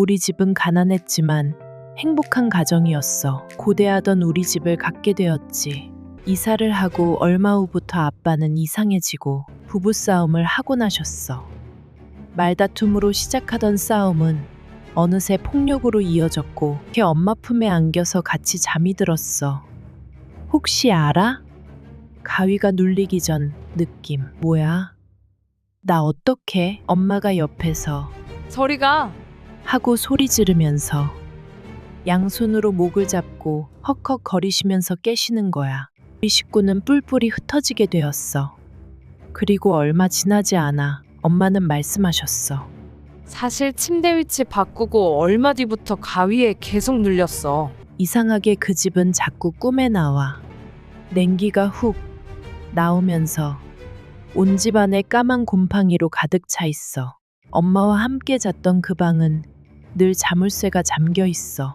우리 집은 가난했지만 행복한 가정이었어. 고대하던 우리 집을 갖게 되었지. 이사를 하고 얼마 후부터 아빠는 이상해지고 부부싸움을 하고 나셨어. 말다툼으로 시작하던 싸움은 어느새 폭력으로 이어졌고 걔 엄마 품에 안겨서 같이 잠이 들었어. 혹시 알아? 가위가 눌리기 전 느낌. 뭐야? 나 어떡해? 엄마가 옆에서 저리가 하고 소리 지르면서 양손으로 목을 잡고 헉헉 거리시면서 깨시는 거야. 우리 식구는 뿔뿔이 흩어지게 되었어. 그리고 얼마 지나지 않아 엄마는 말씀하셨어. 사실 침대 위치 바꾸고 얼마 뒤부터 가위에 계속 눌렸어. 이상하게 그 집은 자꾸 꿈에 나와. 냉기가 훅 나오면서 온 집안에 까만 곰팡이로 가득 차 있어. 엄마와 함께 잤던 그 방은 늘 자물쇠가 잠겨 있어.